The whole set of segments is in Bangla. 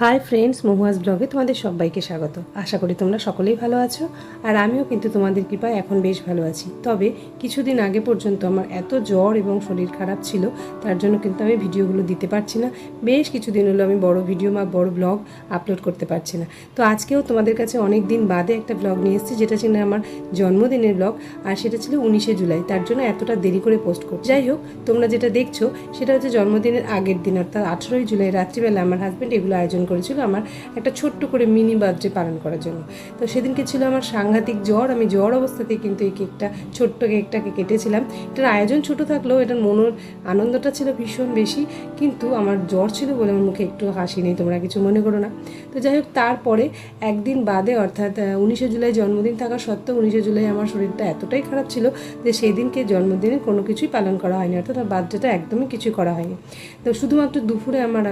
হাই ফ্রেন্ডস মহুয়াজ ব্লগে তোমাদের সবাইকে স্বাগত। আশা করি তোমরা সকলেই ভালো আছো, আর আমিও কিন্তু তোমাদের কৃপায় এখন বেশ ভালো আছি। তবে কিছুদিন আগে পর্যন্ত আমার এত জ্বর এবং শরীর খারাপ ছিল, তার জন্য কিন্তু আমি ভিডিওগুলো দিতে পারছি না। বেশ কিছুদিন হলো আমি বড় ভিডিও বা বড় ব্লগ আপলোড করতে পারছি না। তো আজকেও তোমাদের কাছে অনেক দিন বাদে একটা ব্লগ নিয়ে এসেছি, যেটা ছিল আমার জন্মদিনের ব্লগ, আর সেটা ছিল উনিশে জুলাই, তার জন্য এতটা দেরি করে পোস্ট করছি। যাই হোক, তোমরা যেটা দেখছ, সেটা হচ্ছে জন্মদিনের আগের দিন, অর্থাৎ আঠেরোই জুলাই রাত্রিবেলা আমার হাজব্যান্ড এগুলো আয়োজন করেছিল আমার একটা ছোট্ট করে মিনি বার্থডে পালন করার জন্য। তো সেদিনকে ছিল আমার সাংঘাতিক জ্বর, আমি জ্বর অবস্থাতেই কিন্তু এই কেকটা, ছোট্ট কেকটাকে কেটেছিলাম। এটার আয়োজন ছোট থাকলেও এটার মনের আনন্দটা ছিল ভীষণ বেশি, কিন্তু আমার জ্বর ছিল বলে আমার মুখে একটু হাসি নেই, তোমরা কিছু মনে করো না। তো যাই হোক, তারপরে একদিন বাদে অর্থাৎ উনিশে জুলাই জন্মদিন থাকা সত্ত্বেও উনিশে জুলাই আমার শরীরটা এতটাই খারাপ ছিল যে সেই দিনকে জন্মদিনে কোনো কিছুই পালন করা হয়নি, অর্থাৎ বার্থডেটা একদমই কিছুই করা হয়নি। তো শুধুমাত্র দুপুরে আমার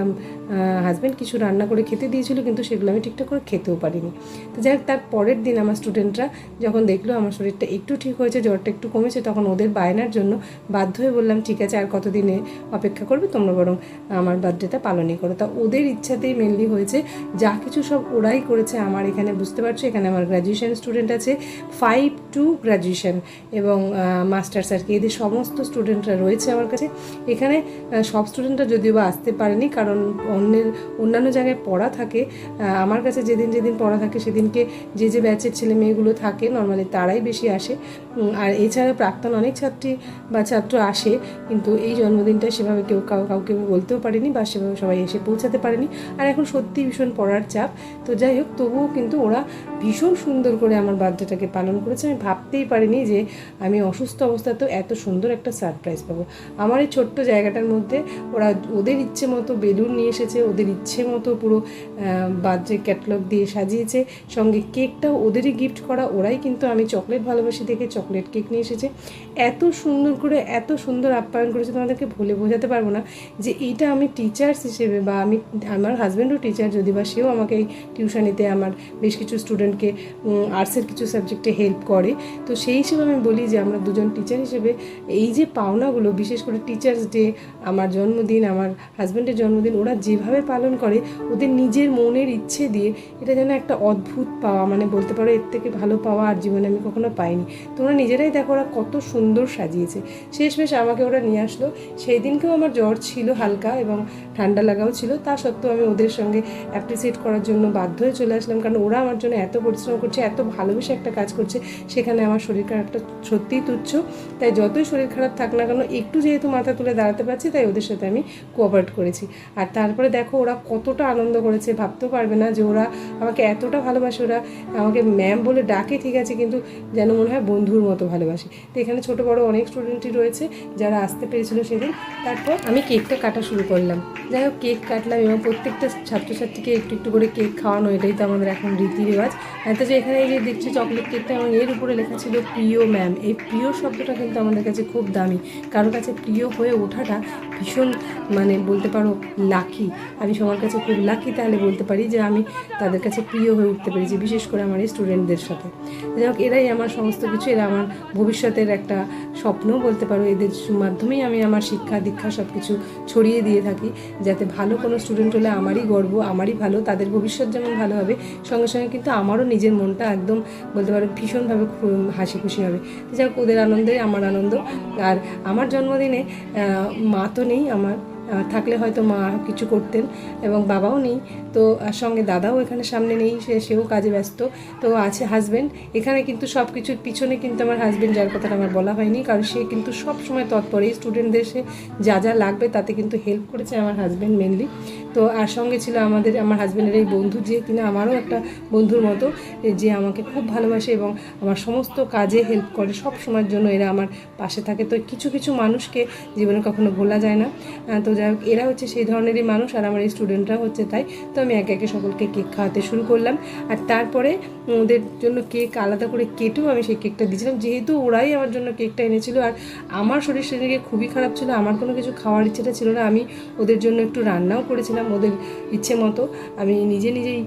হাজব্যান্ড কিছু রান্না করে খেতে দিয়েছিল, কিন্তু সেগুলো আমি ঠিকঠাক করে খেতেও পারিনি। তো যাই হোক, তার পরের দিন আমার স্টুডেন্টরা যখন দেখল আমার শরীরটা একটু ঠিক হয়েছে, জ্বরটা একটু কমেছে, তখন ওদের বায়নার জন্য বাধ্য হয়ে বললাম, ঠিক আছে, আর কতদিনে অপেক্ষা করবে? তোমরা বরং আমার বার্থডেটা পালনই করো। তা ওদের ইচ্ছাতেই মেনলি হয়েছে, যা কিছু সব ওরাই করেছে, আমার এখানে বুঝতে পারছ, এখানে আমার গ্র্যাজুয়েশন স্টুডেন্ট আছে ফাইভ টু গ্র্যাজুয়েশন এবং মাস্টার্স আর কি, এদের সমস্ত স্টুডেন্টরা রয়েছে আমার কাছে। এখানে সব স্টুডেন্টরা যদিও বা আসতে পারেনি, কারণ অন্যের অন্যান্য জায়গায় পড়া থাকে আমার কাছে যেদিন যেদিন পড়া থাকে সেদিনকে যে যে ব্যাচের ছেলে মেয়েগুলো থাকে নর্মালি তারাই বেশি আসে। আর এছাড়া প্রাক্তন অনেক ছাত্রী বা ছাত্র আসে, কিন্তু এই জন্মদিনটা সেভাবে কেউ কাউ, কাউকে বলতেও পারেনি বা সেভাবে সবাই এসে পৌঁছাতে পারেনি। আর এখন সত্যি ভীষণ পড়ার চাপ। তো যাই হোক, তবুও কিন্তু ওরা ভীষণ সুন্দর করে আমার বার্থডেটাকে পালন করেছে। আমি ভাবতেই পারিনি যে আমি অসুস্থ অবস্থাতেও এত সুন্দর একটা সারপ্রাইজ পাবো। আমার এই ছোট্ট জায়গাটার মধ্যে ওরা ওদের ইচ্ছে মতো বেলুন নিয়ে এসেছে, ওদের ইচ্ছে মতো পুরো বার্থডে ক্যাটালগ দিয়ে সাজিয়েছে। সঙ্গে কেকটাও ওদেরই গিফট করা। ওরাই কিন্তু আমি চকলেট ভালোবাসি দেখে চকলেট কেক নিয়ে এসেছে। এত সুন্দর করে, এত সুন্দর আপ্যায়ন করেছে, তোমাদেরকে ভুলে বোঝাতে পারব না যে এইটা আমি টিচার্স হিসেবে বা আমি, আমার হাজব্যান্ডও টিচার যদি বা সেও আমাকে এই টিউশনিতে আমার বেশ কিছু স্টুডেন্টকে আর্টসের কিছু সাবজেক্টে হেল্প করে। তো সেই হিসেবে আমি বলি যে আমরা দুজন টিচার হিসেবে এই যে পাওনাগুলো, বিশেষ করে টিচার্স ডে আমার জন্মদিন, আমার হাজব্যান্ডের জন্মদিন, ওরা যেভাবে পালন করে, ওদের নিজের মনের ইচ্ছে দিয়ে, এটা যেন একটা অদ্ভুত পাওয়া মানে বলতে পারো এর থেকে ভালো পাওয়া আর জীবনে আমি কখনো পাইনি। তোমরা নিজেরাই দেখো ওরা কত সুন্দর সাজিয়েছে। শেষমেশ আমাকে ওরা নিয়ে আসলো। সেই দিনকেও আমার জ্বর ছিল হালকা এবং ঠান্ডা লাগাও ছিল। তা সত্ত্বেও আমি ওদের সঙ্গে অ্যাপ্রিসিয়েট করার জন্য বাধ্য হয়ে চলে আসলাম। কারণ ওরা আমার জন্য এত পরিশ্রম করছে, এত ভালোবেসে একটা কাজ করছে। সেখানে আমার শরীর খারাপটা সত্যিই তুচ্ছ। তাই যতই শরীর খারাপ থাক না কেন, একটু যেহেতু মাথা তুলে দাঁড়াতে পারছি, তাই ওদের সাথে আমি কোঅপারেট করেছি। আর তারপরে দেখো ওরা কতটা আনন্দ করেছে। ভাবতেও পারবে না যে ওরা আমাকে এতটা ভালোবাসে। ওরা আমাকে ম্যাম বলে ডাকে, ঠিক আছে, কিন্তু যেন মনে হয় বন্ধুর মতো ভালোবাসে। তো এখানে ছোট বড় অনেক স্টুডেন্টই রয়েছে, যারা আসতে পেরেছিল সেদিন। তারপর আমি কেকটা কাটা শুরু করলাম। যাই হোক, কেক কাটলাম এবং প্রত্যেকটা ছাত্রছাত্রীকে একটু একটু করে কেক খাওয়ানো, এটাই তো আমাদের এখন রীতি রেওয়াজ তো যে এখানে এই যে দেখছি চকলেট কেকটা এবং এর উপরে লেখা ছিল প্রিয় ম্যাম এই প্রিয় শব্দটা কিন্তু আমাদের কাছে খুব দামি। কারোর কাছে প্রিয় হয়ে ওঠাটা ভীষণ মানে বলতে পারো লাকি আমি সবার কাছে খুব লাকি তাহলে বলতে পারি যে আমি তাদের কাছে প্রিয় হয়ে উঠতে পেরেছি, বিশেষ করে আমার এই স্টুডেন্টদের সাথে। যাই হোক, এরাই আমার সমস্ত কিছু, এরা আমার ভবিষ্যতের একটা স্বপ্নও বলতে পারো। এদের মাধ্যমেই আমি আমার শিক্ষা, দীক্ষা সব কিছু ছড়িয়ে দিয়ে থাকি, যাতে ভালো কোনো স্টুডেন্ট হলে আমারই গর্ব, আমারই ভালো, তাদের ভবিষ্যৎ যেমন ভালো হবে, সঙ্গে সঙ্গে কিন্তু আমারও নিজের মনটা একদম বলতে পারো ভীষণভাবে হাসি খুশি হবে। যাই হোক, ওদের আনন্দই আমার আনন্দ। আর আমার জন্মদিনে মা তো নেই আমার। থাকলে হয়তো মা কিছু করতেন এবং বাবাও নেই। তো, আর সঙ্গে দাদাও এখানে সামনে নেই, সে, সেও কাজে ব্যস্ত। তো, আছে হাজব্যান্ড এখানে কিন্তু সব কিছুর পিছনে কিন্তু আমার হাজব্যান্ড যার কথাটা আমার বলা হয়নি, কারণ সে কিন্তু সব সময় তৎপর। এই স্টুডেন্টদের সে যা যা লাগবে তাতে কিন্তু হেল্প করেছে আমার হাজব্যান্ড মেনলি তো আর সঙ্গে ছিল আমাদের, আমার হাজব্যান্ডের এই বন্ধু যে কিনা আমারও একটা বন্ধুর মতো যে আমাকে খুব ভালোবাসে এবং আমার সমস্ত কাজে হেল্প করে সব সময়ের জন্য এরা আমার পাশে থাকে। তো কিছু কিছু মানুষকে জীবনে কখনো ভোলা যায় না। তো যাই হোক, এরা হচ্ছে সেই ধরনেরই মানুষ আর আমার এই স্টুডেন্টরা হচ্ছে তাই। তো আমি একে একে সকলকে কেক খাওয়াতে শুরু করলাম। আর তারপরে ওদের জন্য কেক আলাদা করে কেটেও আমি সেই কেকটা দিয়েছিলাম। যেহেতু ওরাই আমার জন্য কেকটা এনেছিল আর আমার শরীর সেদিকে খুবই খারাপ ছিল, আমার কোনো কিছু খাওয়ার ইচ্ছেটা ছিল না। আমি ওদের জন্য একটু রান্নাও করেছিলাম। ওদের ইচ্ছে মতো। আমি নিজে নিজেই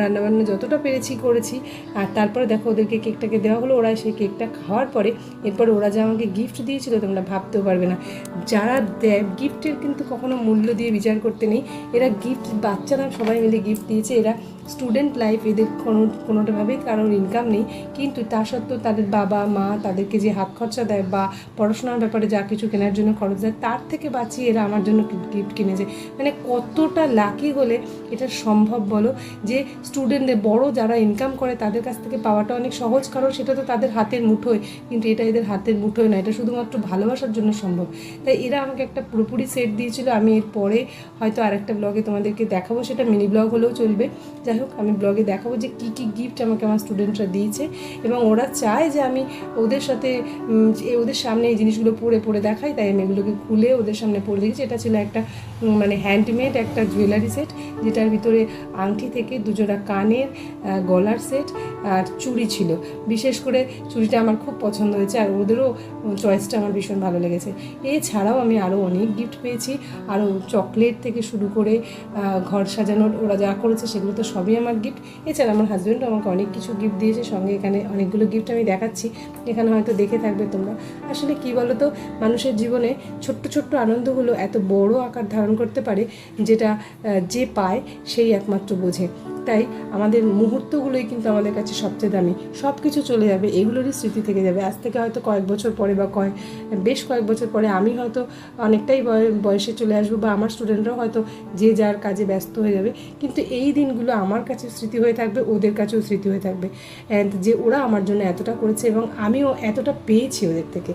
রান্নাবান্না যতটা পেরেছি করেছি। আর তারপরে দেখো ওদেরকে কেকটাকে দেওয়া হলো, ওরা সেই কেকটা খাওয়ার পরে এরপর ওরা যে আমাকে গিফট দিয়েছিল তোমরা ভাবতেও পারবে না। যারা দেয় গিফটের কিন্তু কখনো মূল্য দিয়ে বিচার করতে নেই। এরা গিফট বাচ্চারা সবাই মিলে গিফট দিয়েছে। এরা স্টুডেন্ট লাইফ এদের কোনো, কোনোটাভাবেই কারোর ইনকাম নেই। কিন্তু তা সত্ত্বেও তাদের বাবা, মা তাদেরকে যে হাত খরচা দেয় বা পড়াশোনার ব্যাপারে যা কিছু কেনার জন্য খরচ দেয়, তার থেকে বাঁচিয়ে এরা আমার জন্য গিফট কিনেছে। মানে কতটা লাকি হলে এটা সম্ভব বলো? যে স্টুডেন্টদের বড় যারা ইনকাম করে তাদের কাছ থেকে পাওয়াটা অনেক সহজ, কারণ সেটা তো তাদের হাতের মুঠোয়। কিন্তু এটা এদের হাতের মুঠোয় না, এটা শুধুমাত্র ভালোবাসার জন্য সম্ভব। তাই এরা আমাকে একটা পুরোপুরি সেট দিয়েছিল। আমি এর পরে হয়তো আরেকটা ব্লগে তোমাদেরকে দেখাবো। সেটা মিনি ব্লগ হলেও চলবে। যাই হোক, আমি ব্লগে দেখাবো যে কী কী গিফট আমাকে আমার স্টুডেন্টরা দিয়েছে এবং ওরা চায় যে আমি ওদের সাথে ওদের সামনে এই জিনিসগুলো পরে পরে দেখাই, তাই আমি এগুলোকে খুলে ওদের সামনে পরে দিয়েছি এটা ছিল একটা মানে হ্যান্ডমেড একটা জুয়েলারি সেট যেটার ভিতরে আংটি থেকে দুজোড়া কানের গলার সেট আর চুড়ি ছিল। বিশেষ করে চুড়িটা আমার খুব পছন্দ হয়েছে আর ওদেরও চয়েসটা আমার ভীষণ ভালো লেগেছে। এছাড়াও আমি আরও অনেক গিফট পেয়েছি। আরও চকলেট থেকে শুরু করে ঘর সাজানোর ওরা যা করেছে সেগুলো তো সবই আমার গিফট এছাড়া আমার হাজব্যান্ডও আমাকে অনেক কিছু গিফট দিয়েছে, সঙ্গে এখানে অনেকগুলো গিফট আমি দেখাচ্ছি। এখানে হয়তো দেখে থাকবে তোমরা। আসলে কি বলো তো মানুষের জীবনে ছোট্ট ছোট্ট আনন্দগুলো এত বড় আকার ধারণ করতে পারে, যেটা যে পায়, সেই একমাত্র বোঝে। তাই আমাদের মুহূর্তগুলোই কিন্তু আমাদের কাছে সবচেয়ে দামি। সব কিছু চলে যাবে, এগুলোরই স্মৃতি থেকে যাবে। আজ থেকে হয়তো কয়েক বছর পরে বা কয়েক বেশ কয়েক বছর পরে আমি হয়তো অনেকটাই বয়- বয়সে চলে আসব বা আমার স্টুডেন্টরাও হয়তো যে যার কাজে ব্যস্ত হয়ে যাবে। কিন্তু এই দিনগুলো আমার কাছে স্মৃতি হয়ে থাকবে, ওদের কাছেও স্মৃতি হয়ে থাকবে। যে ওরা আমার জন্য এতটা করেছে এবং আমিও এতটা পেয়েছি ওদের থেকে।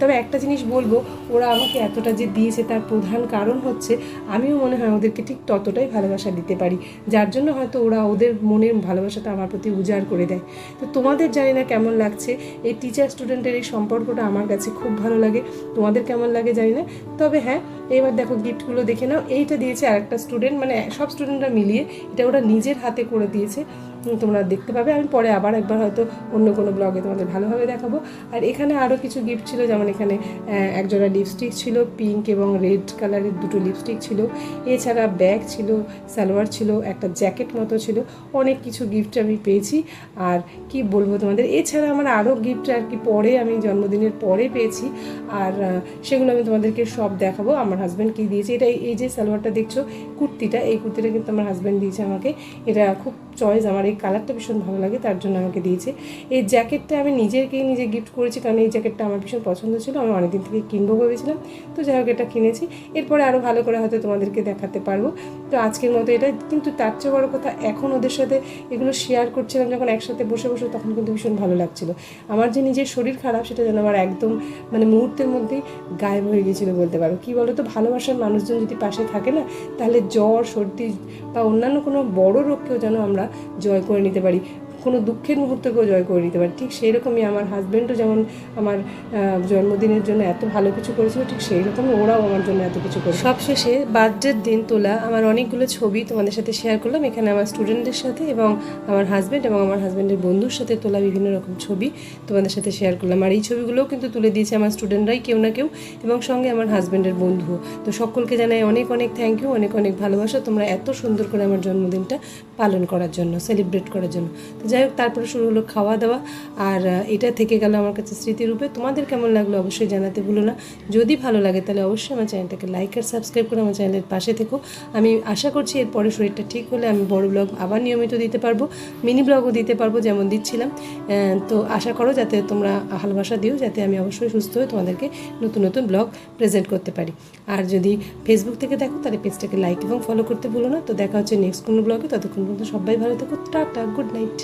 তবে একটা জিনিস বলব, ওরা আমাকে এতটা যে দিয়েছে তার প্রধান কারণ হচ্ছে, আমিও মনে হয় ওদেরকে ঠিক ততটাই ভালোবাসা দিতে পারি। যার জন্য হয়তো ওরা ওদের মনের ভালোবাসাটা আমার প্রতি উজাড় করে দেয়। তো তোমাদের জানি না কেমন লাগছে, এই টিচার স্টুডেন্টের এই সম্পর্কটা আমার কাছে খুব ভালো লাগে, তোমাদের কেমন লাগে জানি না। তবে হ্যাঁ এবার দেখো গিফটগুলো দেখে নাও, এইটা দিয়েছে আরেকটা স্টুডেন্ট মানে সব স্টুডেন্টরা মিলিয়ে এটা ওরা নিজের হাতে করে দিয়েছে। তোমরা দেখতে পাবে। আমি পরে আবার একবার হয়তো অন্য কোনো ব্লগে তোমাদের ভালোভাবে দেখাবো। আর এখানে আরও কিছু গিফট ছিল, যেমন এখানে একজোড়া লিপস্টিক ছিল পিঙ্ক এবং রেড কালারের দুটো লিপস্টিক ছিল। এছাড়া ব্যাগ ছিল, সালোয়ার ছিল, একটা জ্যাকেট মতো ছিল। অনেক কিছু গিফট আমি পেয়েছি। আর কি বলব তোমাদের, এছাড়া আমার আরও গিফট আর কি পরে আমি জন্মদিনের পরে পেয়েছি। আর সেগুলো আমি তোমাদেরকে সব দেখাবো। আমার হাজব্যান্ড কী দিয়েছে, এটা এই যে সালোয়ারটা দেখছ, কুর্তিটা, এই কুর্তিটা কিন্তু আমার হাজব্যান্ড দিয়েছে আমাকে। এটা খুব চয়েস আমার এই কালারটা ভীষণ ভালো লাগে, তার জন্য আমাকে দিয়েছে। এই জ্যাকেটটা আমি নিজেকেই নিজে গিফট করেছি, কারণ এই জ্যাকেটটা আমার ভীষণ পছন্দ ছিল, আমি অনেকদিন থেকে কিনবো ভেবেছিলাম। তো যাই হোক, এটা কিনেছি। এরপরে আরও ভালো করে হয়তো তোমাদেরকে দেখাতে পারব। তো আজকের মতো এটা, কিন্তু তার চেয়ে বড় কথা, এখন ওদের সাথে এগুলো শেয়ার করছিলাম যখন একসাথে বসে বসে, তখন কিন্তু ভীষণ ভালো লাগছিল। আমার যে নিজের শরীর খারাপ, সেটা যেন আমার একদম মানে মুহূর্তের মধ্যেই গায়েব হয়ে গিয়েছিল বলতে পারো। কী বলো তো ভালোবাসার মানুষজন যদি পাশে থাকে না, তাহলে জ্বর, সর্দি বা অন্যান্য কোনো বড় রোগকেও যেন আমরা জয় করে নিতে পারি। কোনো দুঃখের মুহূর্তকেও জয় করে নিতে পারি। ঠিক সেই রকমই আমার হাজব্যান্ডও যেমন আমার জন্মদিনের জন্য এত ভালো কিছু করেছিল, ঠিক সেই রকমই ওরাও আমার জন্য এত কিছু করে সবশেষে বার্থডের দিন তোলা, আমার অনেকগুলো ছবি তোমাদের সাথে শেয়ার করলাম। এখানে আমার স্টুডেন্টদের সাথে এবং আমার হাজব্যান্ড এবং আমার হাজব্যান্ডের বন্ধুর সাথে তোলা বিভিন্ন রকম ছবি তোমাদের সাথে শেয়ার করলাম। আর এই ছবিগুলোও কিন্তু তুলে দিয়েছে আমার স্টুডেন্টরাই কেউ না কেউ এবং সঙ্গে আমার হাজব্যান্ডের বন্ধু তো সকলকে জানাই অনেক অনেক থ্যাংক ইউ অনেক অনেক ভালোবাসা। তোমরা এত সুন্দর করে আমার জন্মদিনটা পালন করার জন্য সেলিব্রেট করার জন্য। তো যাই হোক, তারপরে শুরু হলো খাওয়া দাওয়া। আর এটা থেকে গেল আমার কাছে স্মৃতিরূপে তোমাদের কেমন লাগল অবশ্যই জানাতে ভুলো না। যদি ভালো লাগে তাহলে অবশ্যই আমার চ্যানেলটাকে লাইক আর সাবস্ক্রাইব করে আমার চ্যানেলের পাশে থেকো। আমি আশা করছি এরপরে শরীরটা ঠিক হলে আমি বড় ব্লগ আবার নিয়মিত দিতে পারব মিনি ব্লগও দিতে পারব যেমন দিচ্ছিলাম। তো আশা করো যাতে তোমরা ভালোবাসা দিও, যাতে আমি অবশ্যই সুস্থ হয়ে তোমাদেরকে নতুন নতুন ব্লগ প্রেজেন্ট করতে পারি। আর যদি ফেসবুক থেকে দেখো, তাহলে পেজটাকে লাইক এবং ফলো করতে ভুলো না। তো দেখা হচ্ছে নেক্সট কোনো ব্লগে ততক্ষণ পর্যন্ত সবাই ভালো থেকো। Tata good night